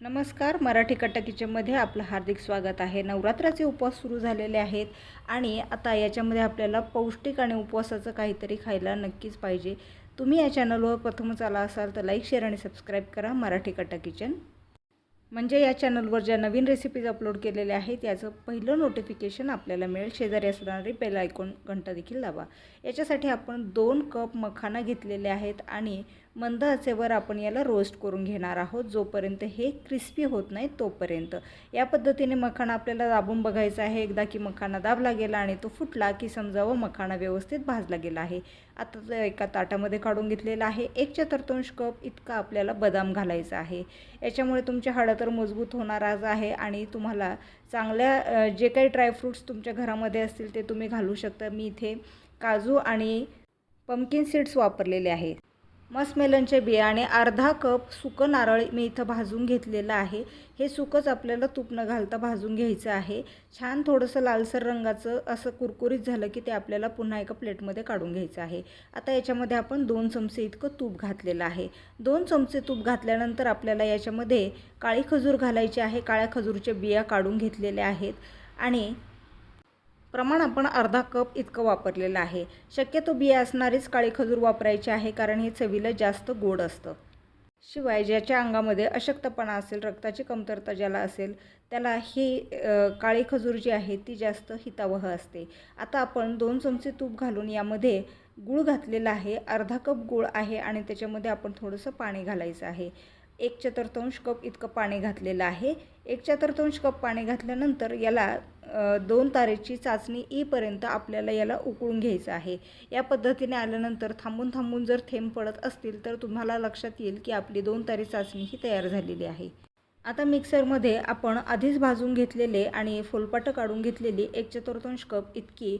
नमस्कार मराठी कट्टा किचनमध्ये आपलं हार्दिक स्वागत आहे. नवरात्राचे उपवास सुरू झालेले आहेत आणि आता याच्यामध्ये आपल्याला पौष्टिक आणि उपवासाचं काहीतरी खायला नक्कीच पाहिजे. तुम्ही या चॅनलवर प्रथमच आला असाल तर लाईक शेअर आणि सबस्क्राईब करा मराठी कट्टा किचन म्हणजे या चॅनलवर ज्या नवीन रेसिपीज अपलोड केलेल्या आहेत याचं पहिलं नोटिफिकेशन आपल्याला मिळेल. शेजारी असणारी बेल आयकॉन घंटा देखील दाबा. याच्यासाठी आपण दोन कप मखाना घेतलेले आहेत आणि मंद असेवर आपण याला रोस्ट करून घेणार आहोत. जोपर्यंत हे क्रिस्पी होत नाही तोपर्यंत. या पद्धतीने मखाणा आपल्याला दाबून बघायचा आहे. एकदा की मखाना दाबला गेला आणि तो फुटला की समजावं मखाना व्यवस्थित भाजला गेला आहे. आता तो एका ताटामध्ये काढून घेतलेला आहे. एक चतुर्थांश कप इतका आपल्याला बदाम घालायचा आहे. याच्यामुळे तुमच्या हाडं तर मजबूत होणारच आहे आणि तुम्हाला चांगल्या जे काही ड्रायफ्रूट्स तुमच्या घरामध्ये असतील ते तुम्ही घालू शकता. मी इथे काजू आणि पम्किन सीड्स वापरलेले आहेत. मस्मेलनचे बियाणे अर्धा कप सुकं नारळ मी इथं भाजून घेतलेलं आहे. हे सुकंच आपल्याला तूप न घालता भाजून घ्यायचं आहे. छान थोडंसं लालसर रंगाचं असं कुरकुरीत झालं की ते आपल्याला पुन्हा एका प्लेटमध्ये काढून घ्यायचं आहे. आता याच्यामध्ये आपण दोन चमचे इतकं तूप घातलेलं आहे. दोन चमचे तूप घातल्यानंतर आपल्याला याच्यामध्ये काळी खजूर घालायची आहे. काळ्या खजूरच्या बिया काढून घेतलेल्या आहेत. आणि प्रमाण आपण अर्धा कप इतकं वापरलेलं आहे. शक्यतो बिया असणारीच काळी खजूर वापरायची आहे कारण हे चवीला जास्त गोड असतं. शिवाय ज्याच्या अंगामध्ये अशक्तपणा असेल रक्ताची कमतरता ज्याला असेल त्याला ही काळी खजूर जी आहे ती जास्त हितावह असते. आता आपण दोन चमचे तूप घालून यामध्ये गूळ घातलेला आहे. अर्धा कप गूळ आहे आणि त्याच्यामध्ये आपण थोडंसं पाणी घालायचं आहे. एक चतुर्थांश कप इतकं पाणी घातलेलं आहे. एक चतुर्थांश कप पाणी घातल्यानंतर याला दोन तारेची चाचणी येईपर्यंत आपल्याला याला उकळून घ्यायचं आहे. या पद्धतीने आल्यानंतर थांबून थांबून जर थेंब पडत असतील तर तुम्हाला लक्षात येईल की आपली दोन तारे चाचणी ही तयार झालेली आहे. आता मिक्सरमध्ये आपण आधीच भाजून घेतलेले आणि फुलपाटं काढून घेतलेली एक चतुर्थांश कप इतकी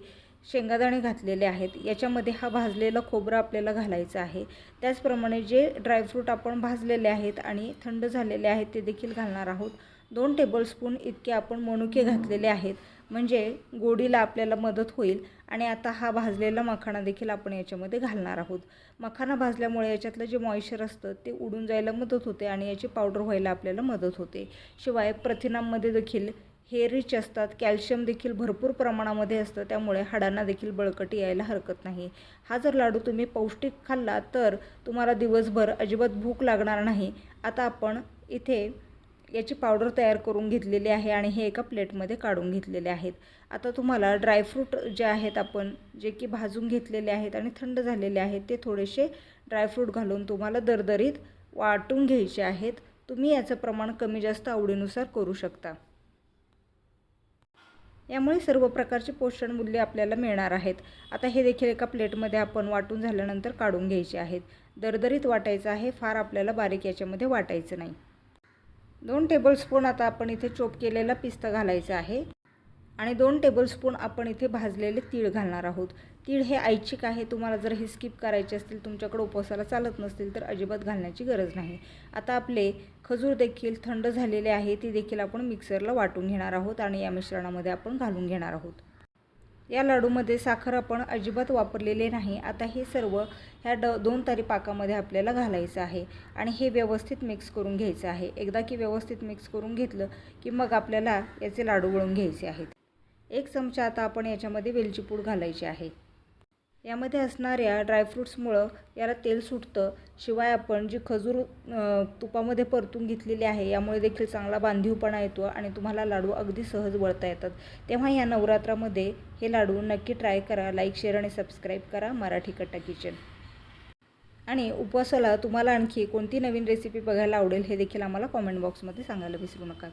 शेंगादाणे घातलेले आहेत. याच्यामध्ये हा भाजलेला खोबरं आपल्याला घालायचं आहे. त्याचप्रमाणे जे ड्रायफ्रूट आपण भाजलेले आहेत आणि थंड झालेले आहेत ते देखील घालणार आहोत. दोन टेबलस्पून इतके आपण मनुके घातलेले आहेत. म्हणजे गोडीला आपल्याला मदत होईल आणि आता हा भाजलेला मखाणा देखील आपण याच्यामध्ये घालणार आहोत. मखाणा भाजल्यामुळे याच्यातलं जे मॉइश्चर असतं ते उडून जायला मदत होते आणि याची पावडर व्हायला आपल्याला मदत होते. शिवाय प्रथिनांमध्ये देखील हे रिच असतात. कॅल्शियम देखील भरपूर प्रमाणामध्ये असतं. त्यामुळे हाडांना देखील बळकटी यायला हरकत नाही. हा जर लाडू तुम्ही पौष्टिक खाल्ला तर तुम्हाला दिवसभर अजिबात भूक लागणार नाही. आता आपण इथे याची पावडर तयार करून घेतलेली आहे आणि हे एका प्लेटमध्ये काढून घेतलेले आहेत. आता तुम्हाला ड्रायफ्रूट जे आहेत आपण जे की भाजून घेतलेले आहेत आणि थंड झालेले आहेत ते थोडेसे ड्रायफ्रूट घालून तुम्हाला दरदरीत वाटून घ्यायचे आहेत. तुम्ही याचं प्रमाण कमी जास्त आवडीनुसार करू शकता. यामुळे सर्व प्रकारचे पोषण मूल्य आपल्याला मिळणार आहेत. आता हे देखील एका प्लेटमध्ये आपण वाटून झाल्यानंतर काढून घ्यायचे आहेत. दरदरीत वाटायचं आहे फार आपल्याला बारीक याच्यामध्ये वाटायचं नाही. दोन टेबलस्पून आता आपण इथे चोप केलेला पिस्ता घालायचा आहे. आणि दोन टेबलस्पून आपण इथे भाजलेले तीळ घालणार आहोत. तीळ हे ऐच्छिक आहे तुम्हाला जर हे स्किप करायचे असतील तुमच्याकडे उपवासाला चालत नसतील तर अजिबात घालण्याची गरज नाही. आता आपले खजूर देखील थंड झालेले आहे ती देखील आपण मिक्सरला वाटून घेणार आहोत आणि या मिश्रणामध्ये आपण घालून घेणार आहोत. या लाडूमध्ये साखर आपण अजिबात वापरलेले नाही. आता हे सर्व ह्या ड दोन तारी पाकामध्ये आपल्याला घालायचं आहे आणि हे व्यवस्थित मिक्स करून घ्यायचं आहे. एकदा की व्यवस्थित मिक्स करून घेतलं की मग आपल्याला याचे लाडू वळून घ्यायचे आहेत. एक चमचा आता आपण याच्यामध्ये वेलची पूड घालायची आहे. यामध्ये असणाऱ्या ड्रायफ्रूट्समुळं याला तेल सुटतं. शिवाय आपण जी खजूर तुपामध्ये परतून घेतलेली आहे यामुळे देखील चांगला बांधीवपणा येतो आणि तुम्हाला लाडू अगदी सहज वळता येतात. तेव्हा या नवरात्रामध्ये हे लाडू नक्की ट्राय करा लाईक शेअर आणि सबस्क्राईब करा मराठी कट्टा किचन. आणि उपवासाला तुम्हाला आणखी कोणती नवीन रेसिपी बघायला आवडेल हे देखील आम्हाला कॉमेंट बॉक्समध्ये सांगायला विसरू नका.